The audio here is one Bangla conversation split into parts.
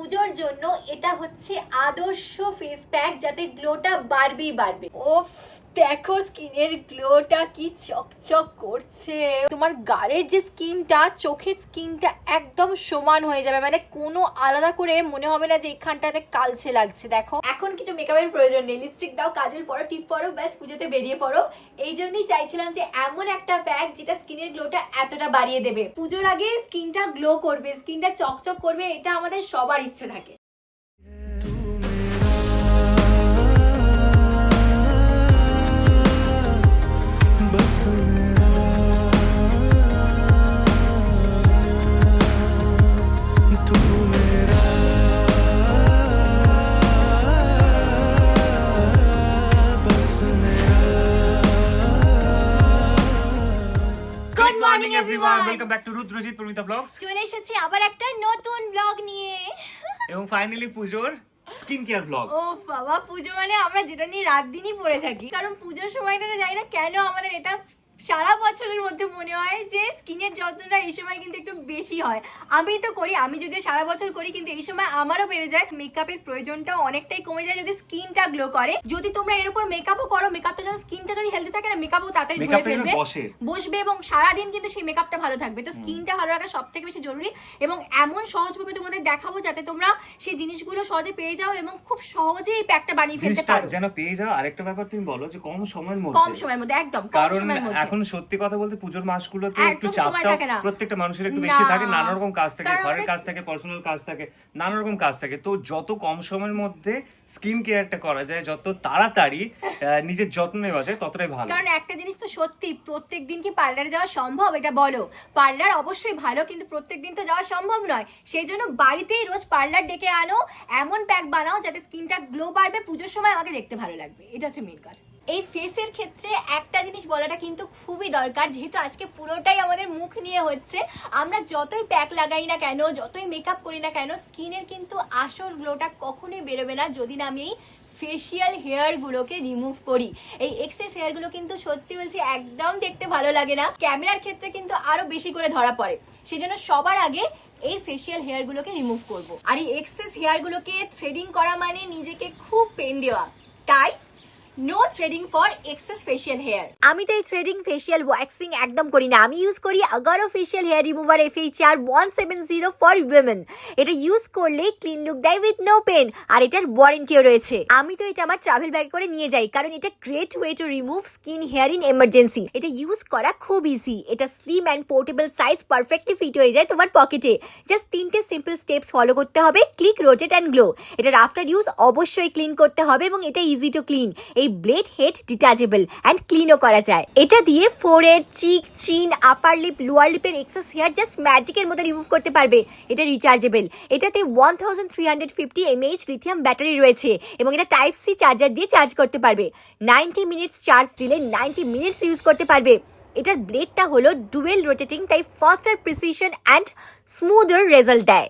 পুজোর জন্য এটা হচ্ছে আদর্শ ফেস প্যাক যাতে গ্লোটা বাড়বেই বাড়বে। ও দেখো স্কিনের গ্লোটা কি চকচক করছে। তোমার গালের যে স্কিনটা, চোখের স্কিনটা একদম সমান হয়ে যাবে। মানে কোনো আলাদা করে মনে হবে না যে এখানটাতে কালছে লাগছে, দেখো। এখন কিছু মেকআপের প্রয়োজন নেই। লিপস্টিক দাও, কাজল পরো, টিপ পরো, ব্যাস, পুজোতে বেরিয়ে পড়ো। এই জন্যই চাইছিলাম যে এমন একটা ব্যাগ যেটা স্কিনের গ্লোটা এতটা বাড়িয়ে দেবে। পুজোর আগে স্কিনটা গ্লো করবে, স্কিনটা চকচক করবে, এটা আমাদের সবার ইচ্ছে থাকে। Morning everyone welcome back to Rudrajit Pramita blogs চলে এসেছি আবার একটা নতুন ব্লগ নিয়ে। এবং ফাইনালি পুজোর স্কিন কেয়ার ব্লগ ও বাবা পুজো মানে আমরা যেটা নিয়ে রাত দিনই পড়ে থাকি। কারণ পুজোর সময়টা জানি না কেন আমাদের এটা সারা বছরের মধ্যে মনে হয় যে স্কিনের যত্নটা এই সময় কিন্তু একটু বেশি হয়। আমি তো করি আমি যদি সারা বছর করি কিন্তু এই সময় আমারও বেড়ে যায়। মেকআপের প্রয়োজনটা অনেকটাই কমে যায় যদি স্কিনটা গ্লো করে। যদি তোমরা এর উপর মেকআপও করো মেকআপটা যেন স্কিনটা যদি হেলদি থাকে না মেকআপও তাড়াতাড়ি ধরে ফেলবে। বসবে এবং সারাদিন কিন্তু সেই মেকআপটা ভালো থাকবে। তো স্কিনটা ভালো রাখা সব থেকে বেশি জরুরি এবং এমন সহজভাবে তোমাদের দেখাবো যাতে তোমরা সেই জিনিসগুলো সহজে পেয়ে যাও এবং খুব সহজেই এই প্যাকটা বানিয়ে ফেলতে পারো। যেন পেয়ে যাও আরেকটা ব্যাপার তুমি বলো যে কম সময়ের মধ্যে। কম সময়ের মধ্যে একদম কম সময়ের মধ্যে। এখন সত্যি কথা বলতে পুজোর মাসগুলোতে একটু চাপটাও। প্রত্যেকটা মানুষের একটু বেশি থাকে নানা রকম কাজ থাকে ঘরের কাজ থাকে পার্সোনাল কাজ থাকে নানা রকম কাজ থাকে। তো যত কম সময়ের মধ্যে স্কিন কেয়ারটা করা যায় যত তাড়াতাড়ি নিজের যত্ন নেওয়া যায় ততটাই ভালো। কারণ একটা জিনিস তো সত্যি প্রত্যেক দিন কি পার্লারে যাওয়া সম্ভব? এটা বলো। পার্লার অবশ্যই ভালো কিন্তু প্রত্যেক দিন তো যাওয়া সম্ভব নয়। সেই জন্য বাড়িতেই রোজ পার্লার ডেকে আনো এমন প্যাক বানাও যাতে স্কিনটা গ্লো বাড়বে পুজোর সময় আমাকে দেখতে ভালো লাগবে। এটা হচ্ছে মেন কথা। এই ফেসের ক্ষেত্রে একটা জিনিস বলাটা কিন্তু খুবই দরকার, যেহেতু আজকে পুরোটাই আমাদের মুখ নিয়ে হচ্ছে। আমরা যতই প্যাক লাগাই না কেন, যতই মেকআপ করি না কেন স্কিনের কিন্তু আসল গ্লোটা কখনোই বেরোবে না যদি না আমি এই ফেসিয়াল হেয়ার গুলোকে রিমুভ করি। এই এক্সেস হেয়ারগুলো কিন্তু সত্যি বলছি একদম দেখতে ভালো লাগে না। ক্যামেরার ক্ষেত্রে কিন্তু আরও বেশি করে ধরা পড়ে। সেজন্য সবার আগে এই ফেসিয়াল হেয়ার গুলোকে রিমুভ করব। আর এই এক্সেস হেয়ার গুলোকে থ্রেডিং করা মানে নিজেকে খুব পেন দেওয়া। তাই no threading for excess facial hair আমি তো এই থ্রেডিং ফেসিয়াল ওয়াক্সিং একদম করি না। আমি ইউজ করি Agaro facial hair remover FHR one seven zero for women এটা ইউজ করলে ক্লিন লুক দেয় উইথ নো পেন আর এটার ওয়ারেন্টিও রয়েছে। আমি তো এটা আমার ট্রাভেল ব্যাগ করে নিয়ে যাই, কারণ এটা great way to remove skin hair in emergency এটা ইউজ করা খুব ইজি এটা slim and portable size perfectly fit হয়ে যায় তোমার পকেটে জাস্ট তিনটে সিম্পল স্টেপস ফলো করতে হবে ক্লিক রোটেট অ্যান্ড গ্লো এটার আফটার ইউজ অবশ্যই ক্লিন করতে হবে এবং এটা ইজি টু ক্লিন এই ব্লেড হেড ডিটাচেবল অ্যান্ড ক্লিনও করা যায়। এটা দিয়ে forehead cheek chin upper lip lower লিপের excess hair just ম্যাজিকের মতো রিমুভ করতে পারবে। এটা রিচার্জেবল এটাতে one thousand three hundred fifty mAh lithium battery রয়েছে এবং এটা টাইপ সি চার্জার দিয়ে চার্জ করতে পারবে। নাইনটি মিনিটস চার্জ দিলে নাইনটি মিনিটস ইউজ করতে পারবে। এটার ব্লেডটা হলো ডুয়েল রোটেটিং তাই faster precision and smoother result দেয়।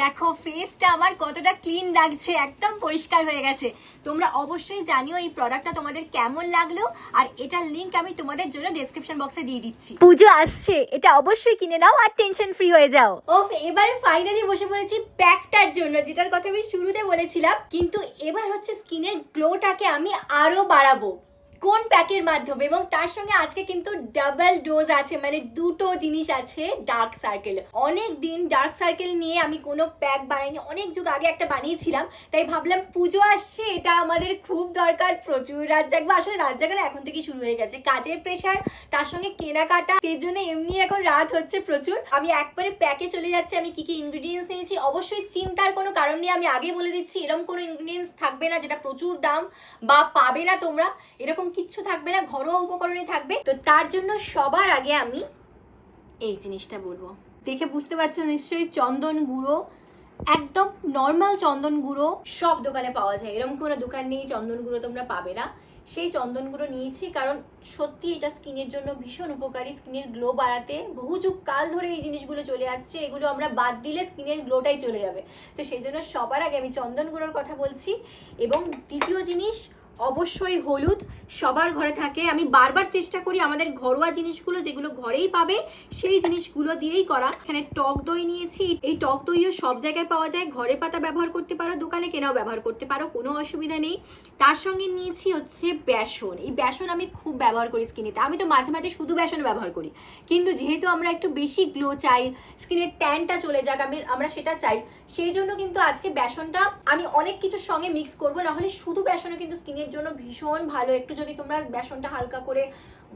দেখো ফেসটা আমার কতটা ক্লিন লাগছে একদম পরিষ্কার হয়ে গেছে। তোমরা অবশ্যই জানিও এই প্রোডাক্টটা তোমাদের কেমন লাগল আর এটার লিংক আমি তোমাদের জন্য ডেসক্রিপশন বক্সে দিয়ে দিচ্ছি। পুজো আসছে এটা অবশ্যই কিনে নাও আর টেনশন ফ্রি হয়ে যাও। ও এবারে ফাইনালি বসে পড়েছি প্যাকটার জন্য যেটার কথা আমি শুরুতে বলেছিলাম কিন্তু এবার হচ্ছে স্কিনের গ্লোটাকে আমি আরও বাড়াবো। কোন প্যাকের মাধ্যমে? এবং তার সঙ্গে আজকে কিন্তু ডাবল ডোজ আছে মানে দুটো জিনিস আছে ডার্ক সার্কেল অনেক দিন ডার্ক সার্কেল নিয়ে আমি কোনো প্যাক বানাইনি, অনেক যুগ আগে একটা বানিয়েছিলাম, তাই ভাবলাম পুজো আসছে, এটা আমাদের খুব দরকার। প্রচুর রাত জাগবে, আসলে রাত জাগানো এখন থেকে শুরু হয়ে গেছে। কাজের প্রেশার তার সঙ্গে কেনাকাটা, এর জন্য এমনি এখন রাত হচ্ছে প্রচুর। আমি একবারে প্যাকে চলে যাচ্ছি, আমি কি কি ইনগ্রিডিয়েন্টস নিয়েছি, অবশ্যই চিন্তার কোনো কারণ নেই, আমি আগে বলে দিচ্ছি এরকম কোনো ইনগ্রিডিয়েন্টস থাকবে না, যেটা প্রচুর দাম বা পাবে না তোমরা। এরকম কিচ্ছু থাকবে না, ঘরোয়া উপকরণে থাকবে। তো তার জন্য সবার আগে আমি এই জিনিসটা বলব। দেখে বুঝতে পারছ নিশ্চয়ই, চন্দন গুঁড়ো, একদম নর্মাল চন্দন গুঁড়ো সব দোকানে পাওয়া যায়। এরকম কোনো দোকান নেই, চন্দন গুঁড়ো তোমরা পাবে না। সেই চন্দন গুঁড়ো নিয়েছি কারণ সত্যি এটা স্কিনের জন্য ভীষণ উপকারী। স্কিনের গ্লো বাড়াতে বহু যুগ কাল ধরে এই জিনিসগুলো চলে আসছে, এগুলো আমরা বাদ দিলে স্কিনের গ্লোটাই চলে যাবে। তো সেই জন্য সবার আগে আমি চন্দন গুঁড়োর কথা বলছি। এবং দ্বিতীয় জিনিস অবশ্যই হলুদ সবার ঘরে থাকে। আমি বারবার চেষ্টা করি আমাদের ঘরোয়া জিনিসগুলো যেগুলো ঘরেই পাবে, সেই জিনিসগুলো দিয়েই করা। এখানে টক দই নিয়েছি। এই টক দইও সব জায়গায় পাওয়া যায়। ঘরে পাতা ব্যবহার করতে পারো, দোকানে কেনাও ব্যবহার করতে পারো, কোনো অসুবিধা নেই। তার সঙ্গে নিয়েছি হচ্ছে বেসন। এই বেসন আমি খুব ব্যবহার করি স্কিনেতে। আমি তো মাঝে মাঝে শুধু বেসন ব্যবহার করি। কিন্তু যেহেতু আমরা একটু বেশি গ্লো চাই, স্কিনের ট্যানটা চলে যাক, আমি, আমরা সেটা চাই, সেই জন্য কিন্তু আজকে বেসনটা আমি অনেক কিছুর সঙ্গে মিক্স করব। নাহলে শুধু বেসনও কিন্তু স্কিনের জন্য ভীষণ ভালো। একটু যদি তোমরা বেসনটা হালকা করে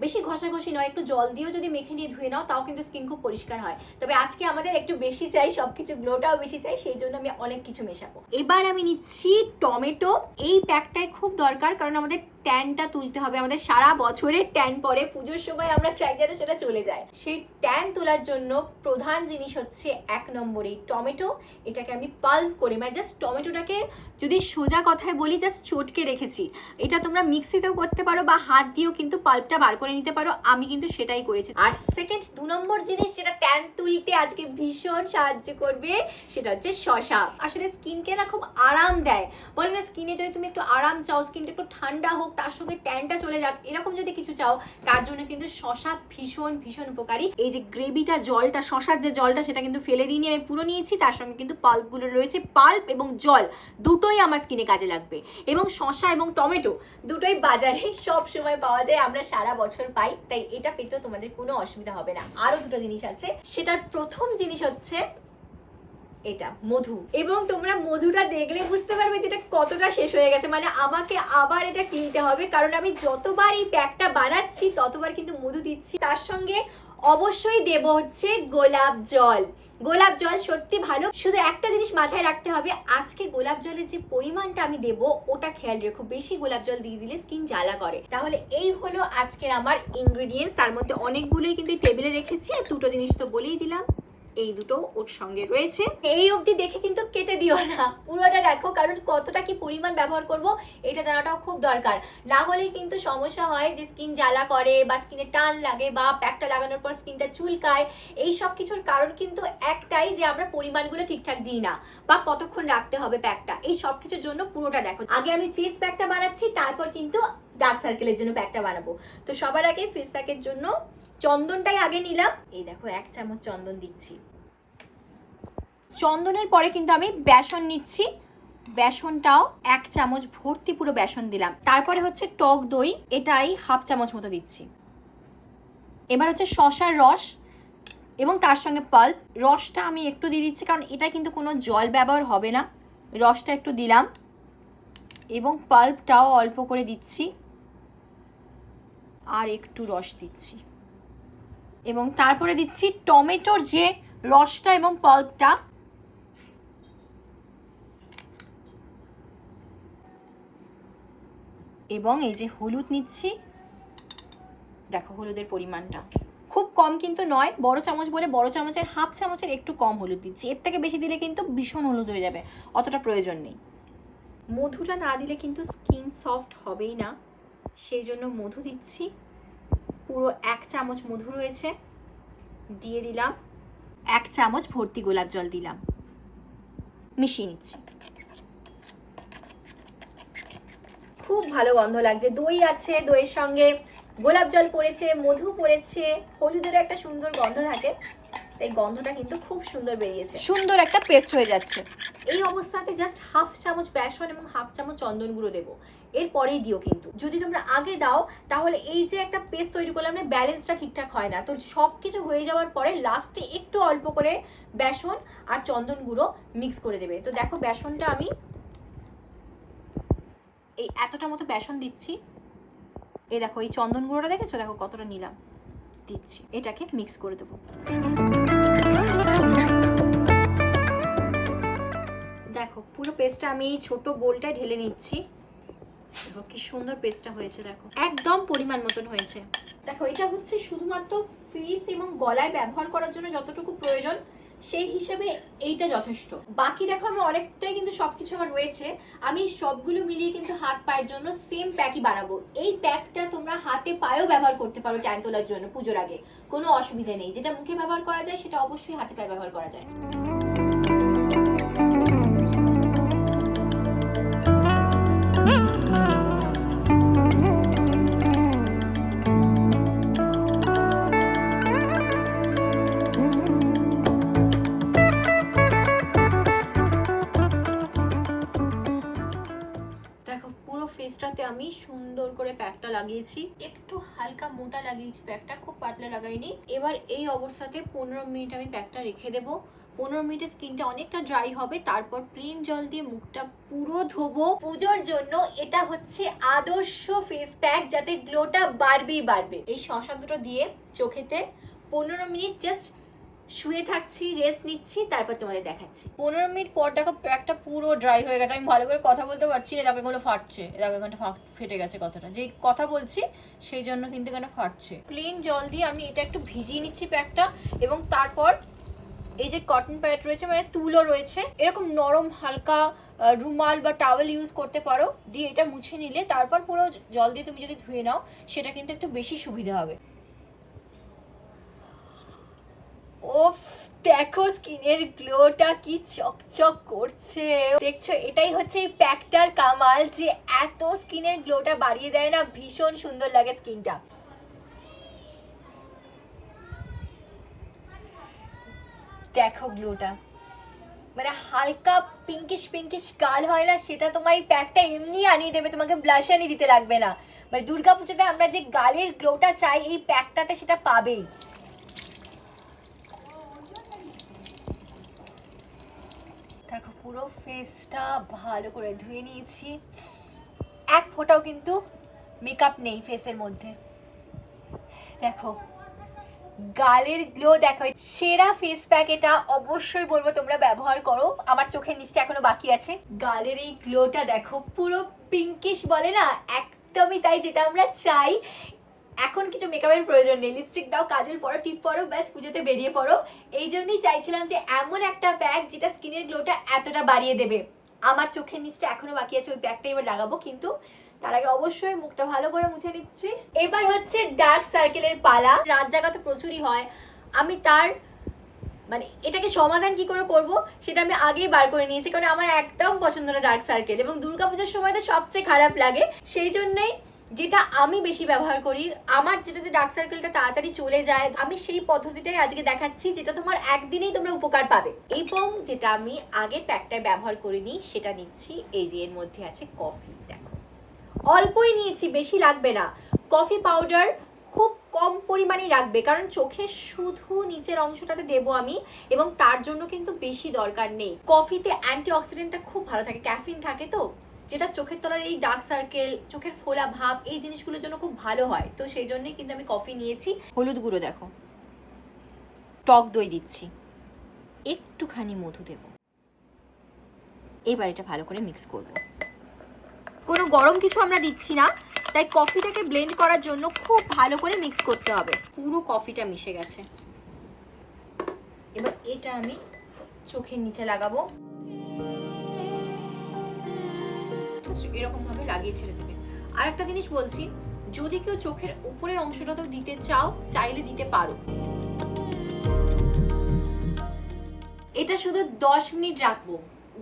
বেশি ঘষাঘষি নয়, একটু জল দিয়েও যদি মেখে নিয়ে ধুয়ে নাও, তাও কিন্তু স্কিন খুব পরিষ্কার হয়। তবে আজকে আমাদের একটু বেশি চাই, সবকিছু গ্লোটাও বেশি চাই, সেই জন্য আমি অনেক কিছু মেশাবো। এবার আমি নিচ্ছি টমেটো এই প্যাকটাই খুব দরকার, কারণ আমাদের ট্যানটা তুলতে হবে। আমাদের সারা বছরের ট্যান পরে পুজোর সময় আমরা চাই যেন সেটা চলে যায়। সেই ট্যান তোলার জন্য প্রধান জিনিস হচ্ছে এক নম্বরে টমেটো এটাকে আমি পাল্প করে মানে জাস্ট টমেটোটাকে যদি সোজা কথায় বলি জাস্ট চটকে রেখেছি। এটা তোমরা মিক্সিতেও করতে পারো বা হাত দিয়েও কিন্তু পাল্পটা বার করে নিতে পারো, আমি কিন্তু সেটাই করেছি। আর সেকেন্ড দু নম্বর জিনিস যেটা ট্যান তুলতে আজকে ভীষণ সাহায্য করবে, সেটা হচ্ছে শশা। আসলে স্কিনকে না খুব আরাম দেয়। বলে না, স্কিনে যদি তুমি একটু আরাম চাও, স্কিনটা একটু ঠান্ডা হোক, তার সঙ্গে ট্যানটা চলে যাক, এরকম যদি কিছু চাও, তার জন্য কিন্তু শশা ভীষণ ভীষণ উপকারী। এই যে গ্রেভিটা, জলটা, শশার যে জলটা, সেটা কিন্তু ফেলে দিইনি, আমি পুরো নিয়েছি, তার সঙ্গে কিন্তু পাল্পগুলো রয়েছে। পাল্প এবং জল দুটোই আমার স্কিনে কাজে লাগবে। এবং শশা এবং টমেটো দুটোই বাজারে সব সময় পাওয়া যায়, আমরা সারা বছর পাই, তাই এটা পেতেও তোমাদের কোনো অসুবিধা হবে না। আরও দুটো জিনিস আছে। সেটার প্রথম জিনিস হচ্ছে এটা, মধু। এবং তোমরা মধুটা দেখলে বুঝতে পারবে যেটা কতটা শেষ হয়ে গেছে। মানে আমাকে আবার এটা কিনতে হবে, কারণ আমি যতবার এই প্যাকটা বানাচ্ছি, ততবার কিন্তু মধু দিচ্ছি। তার সঙ্গে অবশ্যই দেব হচ্ছে গোলাপ জল। গোলাপ জল সত্যি ভালো। শুধু একটা জিনিস মাথায় রাখতে হবে, আজকে গোলাপ জলের যে পরিমাণটা আমি দেব, ওটা খেয়াল রেখো। বেশি গোলাপ জল দিয়ে দিলে স্কিন জ্বালা করে। তাহলে এই হলো আজকের আমার ইনগ্রিডিয়েন্টস তার মধ্যে অনেকগুলোই কিন্তু টেবিলে রেখেছি, আর দুটো জিনিস তো বলেই দিলাম। এই দুটো ওর সঙ্গে রয়েছে। এই অবধি দেখে কিন্তু কেটে দিও না। পুরোটা দেখো, কারণ কতটা কি পরিমাণ ব্যবহার করব, এটা জানাটাও খুব দরকার। না হলে কিন্তু সমস্যা হয় যে স্কিন জ্বালা করে বা স্কিনে টান লাগে বা প্যাকটা লাগানোর পর স্কিনটা চুলকায়। এই সব কিছুর কারণ কিন্তু একটাই যে আমরা পরিমাণগুলো ঠিকঠাক দিই না বা কতক্ষণ রাখতে হবে প্যাকটা। এই সব কিছুর জন্য পুরোটা দেখো। আগে আমি ফেস প্যাকটা বানাচ্ছি, তারপর কিন্তু ডার্ক সার্কেলের জন্য প্যাকটা বানাবো। তো সবার আগে ফেস প্যাকের জন্য চন্দনটাই আগে নিলাম। এই দেখো, এক চামচ চন্দন দিচ্ছি। চন্দনের পরে কিন্তু আমি বেসন নিচ্ছি। বেসনটাও এক চামচ ভর্তি পুরো বেসন দিলাম। তারপরে হচ্ছে টক দই, এটাই হাফ চামচ মতো দিচ্ছি। এবার হচ্ছে শশার রস এবং তার সঙ্গে পাল্প। রসটা আমি একটু দিয়ে দিচ্ছি, কারণ এটা কিন্তু কোনো জল ব্যবহার হবে না। রসটা একটু দিলাম এবং পাল্পটাও অল্প করে দিচ্ছি। আর একটু রস দিচ্ছি। এবং তারপরে দিচ্ছি টমেটোর যে রসটা এবং পাল্পটা। এবং এই যে হলুদ নিচ্ছি। দেখো হলুদের পরিমাণটা। খুব কম কিন্তু নয়, বড় চামচ বলে বড় চামচের, হাফ চামচের একটু কম হলুদ দিচ্ছি। এর থেকে বেশি দিলে কিন্তু ভীষণ হলুদ হয়ে যাবে, অতটা প্রয়োজন নেই। মধুটা না দিলে কিন্তু স্কিন সফট হবেই না। সেই জন্য মধু দিচ্ছি। পুরো এক চামচ মধু রয়েছে। দিয়ে দিলাম এক চামচ ভর্তি গোলাপ জল দিলাম। মিশিয়ে নিচ্ছি। খুব ভালো গন্ধ লাগছে। দই আছে, দইয়ের সঙ্গে গোলাপ জল পড়েছে, মধু পড়েছে হলুদেরও একটা সুন্দর গন্ধ থাকে। এই গন্ধটা কিন্তু খুব সুন্দর বেরিয়েছে। সুন্দর একটা পেস্ট হয়ে যাচ্ছে। এই অবস্থাতে জাস্ট হাফ চামচ বেসন এবং হাফ চামচ চন্দন গুঁড়ো দেবো। এরপরেই দিও কিন্তু। যদি তোমরা আগে দাও তাহলে এই যে একটা পেস্ট তৈরি করলাম না ব্যালেন্সটা ঠিকঠাক হয় না। তো সব কিছু হয়ে যাওয়ার পরে লাস্টে একটু অল্প করে বেসন আর চন্দন গুঁড়ো মিক্স করে দেবে। তো দেখো বেসনটা আমি এই এতটা মতো বেসন দিচ্ছি। এই দেখো এই চন্দন গুঁড়োটা দেখেছ? দেখো কতটা নিলাম। দিচ্ছি। এটাকে মিক্স করে দেবো। দেখো, পুরো পেস্টটা আমি এই ছোট বোলটায় ঢেলে নিচ্ছি। দেখো, কি সুন্দর পেস্টটা হয়েছে, দেখো। একদম পরিমাণ মতন হয়েছে। দেখো, এটা হচ্ছে শুধুমাত্র ফেস এবং গলায় ব্যবহার করার জন্য যতটুকু প্রয়োজন, সেই হিসেবে এইটা যথেষ্ট। বাকি দেখো, আমি অনেকটাই কিন্তু সবকিছু আমার রয়েছে। আমি সবগুলো মিলিয়ে কিন্তু হাত পায়ের জন্য সেম প্যাকই বানাবো। এই প্যাকটা তোমরা হাতে পায়েও ব্যবহার করতে পারো ট্যান তোলার জন্য পুজোর আগে। কোনো অসুবিধা নেই। যেটা মুখে ব্যবহার করা যায়, সেটা অবশ্যই হাতে পায়ে ব্যবহার করা যায়। লাগিয়েছি। একটু হালকা মোটা লাগিয়েছি প্যাকটা খুব পাতলা লাগাইনি। এবার এই অবস্থাতে পনেরো মিনিট আমি প্যাকটা রেখে দেবো। পনেরো মিনিটে স্কিনটা অনেকটা ড্রাই হবে, তারপর প্লেন জল দিয়ে মুখটা পুরো ধোবো। পুজোর জন্য এটা হচ্ছে আদর্শ ফেস প্যাক যাতে গ্লোটা বাড়বেই বাড়বে। এই শশা দুটো দিয়ে চোখেতে পনেরো মিনিট জাস্ট শুয়ে থাকছি রেস্ট নিচ্ছি, তারপর তোমাদের দেখাচ্ছি। পনেরো মিনিট পর দেখো প্যাকটা পুরো ড্রাই হয়ে গেছে। আমি ভালো করে কথা বলতে পারছি না, দেখো এগুলো ফাটছে। দেখো এখানটা ফাট- গেছে কথাটা। যেই কথা বলছি, সেই জন্য কিন্তু এখানে ফাটছে। প্লেন জল দিয়ে আমি এটা একটু ভিজিয়ে নিচ্ছি প্যাকটা এবং তারপর এই যে কটন প্যাড রয়েছে মানে তুলো রয়েছে, এরকম নরম হালকা রুমাল বা টাওয়েল ইউজ করতে পারো। দিয়ে এটা মুছে নিলে তারপর পুরো জল দিয়ে তুমি যদি ধুয়ে নাও, সেটা কিন্তু একটু বেশি সুবিধা হবে। ওফ, দেখো স্কিনের গ্লোটা কি চকচক করছে। দেখছ, এটাই হচ্ছে এই প্যাকটার কামাল যে এত স্কিনের গ্লোটা বাড়িয়ে দেয় না, ভীষণ সুন্দর লাগে স্কিনটা। দেখো গ্লোটা। মানে হালকা পিঙ্কিশ পিঙ্কিশ গাল হয় না, সেটা তোমার এই প্যাকটা এমনি আনিয়ে দেবে, তোমাকে ব্লাশ আনিয়ে দিতে লাগবে না। মানে দুর্গাপুজোতে আমরা যে গালের গ্লোটা চাই, এই প্যাকটাতে সেটা পাবেই দেখো পুরো ফেসটা ভালো করে ধুয়ে নিয়েছি। এক ফোঁটাও কিন্তু মেকআপ নেই ফেসের মধ্যে। দেখো, গালের গ্লো দেখো সেরা ফেস প্যাক এটা অবশ্যই বলব তোমরা ব্যবহার করো। আমার চোখের নিচটা এখনও বাকি আছে। গালের এই গ্লোটা দেখো, পুরো পিঙ্কিশ বলে না, একদমই তাই যেটা আমরা চাই। এখন কিছু মেকআপের প্রয়োজন নেই। লিপস্টিক দাও, কাজল পরো, টিপ পরো, ব্যাস, পুজোতে বেরিয়ে পড়ো। এই জন্যই চাইছিলাম যে এমন একটা ব্যাগ যেটা স্কিনের গ্লোটা এতটা বাড়িয়ে দেবে। আমার চোখের নিচটা এখনও বাকি আছে, ওই প্যাকটা এবার লাগাবো, কিন্তু তার আগে অবশ্যই মুখটা ভালো করে মুছে নিচ্ছি। এবার হচ্ছে ডার্ক সার্কেলের পালা। রাত জাগা তো প্রচুরই হয়। আমি তার মানে এটাকে সমাধান কি করে করব, সেটা আমি আগেই বার করে নিয়েছি, কারণ আমার একদম পছন্দ না ডার্ক সার্কেল এবং দুর্গাপূজার সময় তো সবচেয়ে খারাপ লাগে। সেই জন্যই যেটা আমি বেশি ব্যবহার করি, আমার যেটাতে ডার্ক সার্কেলটা তাড়াতাড়ি চলে যায়, আমি সেই পদ্ধতিটাই আজকে দেখাচ্ছি যেটা তোমার একদিনেই তোমরা উপকার পাবে। এবং যেটা আমি আগের প্যাকটায় ব্যবহার করিনি, সেটা নিচ্ছি, এই যে এর মধ্যে আছে কফি দেখো। অল্পই নিয়েছি, বেশি লাগবে না। কফি পাউডার খুব কম পরিমাণেই রাখবে কারণ চোখে শুধু নিচের অংশটাতে দেবো আমি, এবং তার জন্য কিন্তু বেশি দরকার নেই। কফিতে অ্যান্টি অক্সিডেন্টটা খুব ভালো থাকে ক্যাফিন থাকে তো। যেটা চোখের তলার এই ডার্ক সার্কেল চোখের ফোলা ভাব, এই জিনিসগুলোর জন্য খুব ভালো হয়। তো সেই জন্যই কিন্তু আমি কফি নিয়েছি। হলুদ গুঁড়ো দেখো। টক দই দিচ্ছি। একটুখানি মধু দেব। এবার এটা ভালো করে মিক্স করব। কোনো গরম কিছু আমরা দিচ্ছি না, তাই কফিটাকে ব্লেন্ড করার জন্য খুব ভালো করে মিক্স করতে হবে। পুরো কফিটা মিশে গেছে। এবার এটা আমি চোখের নিচে লাগাবো। Just এরকম ভাবে লাগিয়ে ছেড়ে দেবে। আর একটা জিনিস বলছি, যদি কেউ চোখের উপরের অংশটাতেও দিতে চাও, চাইলে দিতে পারো। এটা শুধু দশ মিনিট রাখব।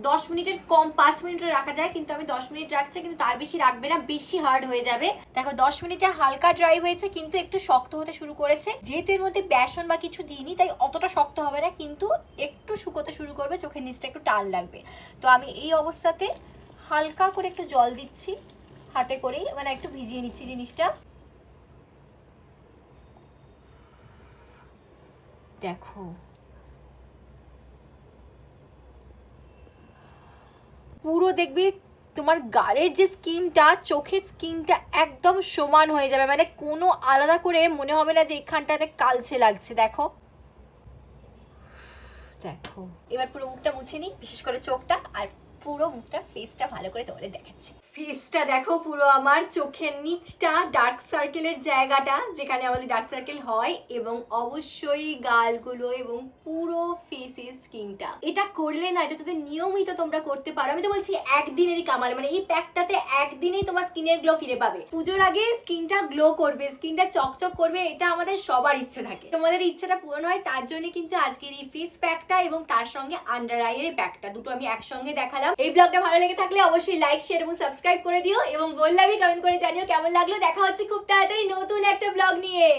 দশ মিনিটের কম পাঁচ মিনিটে রাখা যায়, কিন্তু আমি দশ মিনিট রাখছি, কিন্তু তার বেশি রাখবে না, বেশি হার্ড হয়ে যাবে। দেখো, দশ মিনিটে হালকা ড্রাই হয়েছে, কিন্তু একটু শক্ত হতে শুরু করেছে। যেহেতু এর মধ্যে বেসন বা কিছু দিইনি, তাই অতটা শক্ত হবে না, কিন্তু একটু শুকোতে শুরু করবে, চোখের নিচটা একটু টান লাগবে। তো আমি এই অবস্থাতে হালকা করে একটু জল দিচ্ছি, হাতে করেই মানে একটু ভিজিয়ে নিচ্ছি জিনিসটা। দেখো। পুরো দেখবে তোমার গালের যে স্কিনটা, চোখের স্কিনটা একদম সমান হয়ে যাবে। মানে কোনো আলাদা করে মনে হবে না যে এখানটাতে কালচে লাগছে, দেখো। দেখো। এবার পুরো মুখটা মুছে নিই, বিশেষ করে চোখটা, আর পুরো মুখটা ফেসটা ভালো করে তোমাদের দেখাচ্ছি। ফেসটা দেখো পুরো আমার, চোখের নিচটা ডার্ক সার্কেলের জায়গাটা, যেখানে আমাদের ডার্ক সার্কেল হয়, এবং অবশ্যই গালগুলো এবং পুরো ফেসের স্কিনটা এটা করলে না, এটা যদি নিয়মিত তোমরা করতে পারো, আমি তো বলছি একদিনেরই কামাল মানে এই প্যাকটাতে একদিনেই তোমার স্কিনের গ্লো ফিরে পাবে। পুজোর আগে স্কিনটা গ্লো করবে স্কিনটা চকচক করবে, এটা আমাদের সবার ইচ্ছে থাকে। তোমাদের ইচ্ছেটা পূরণ হয়, তার জন্য কিন্তু আজকের এই ফেস প্যাকটা এবং তার সঙ্গে আন্ডার আইয়ের প্যাকটা দুটো আমি একসঙ্গে দেখালাম। এই ব্লগটা ভালো লেগে থাকলে অবশ্যই লাইক শেয়ার এবং সাবস্ক্রাইব করে দিও এবং বললামই কমেন্ট করে জানিও কেমন লাগল। দেখা হচ্ছে খুব তাড়াতাড়ি নতুন একটা ব্লগ নিয়ে।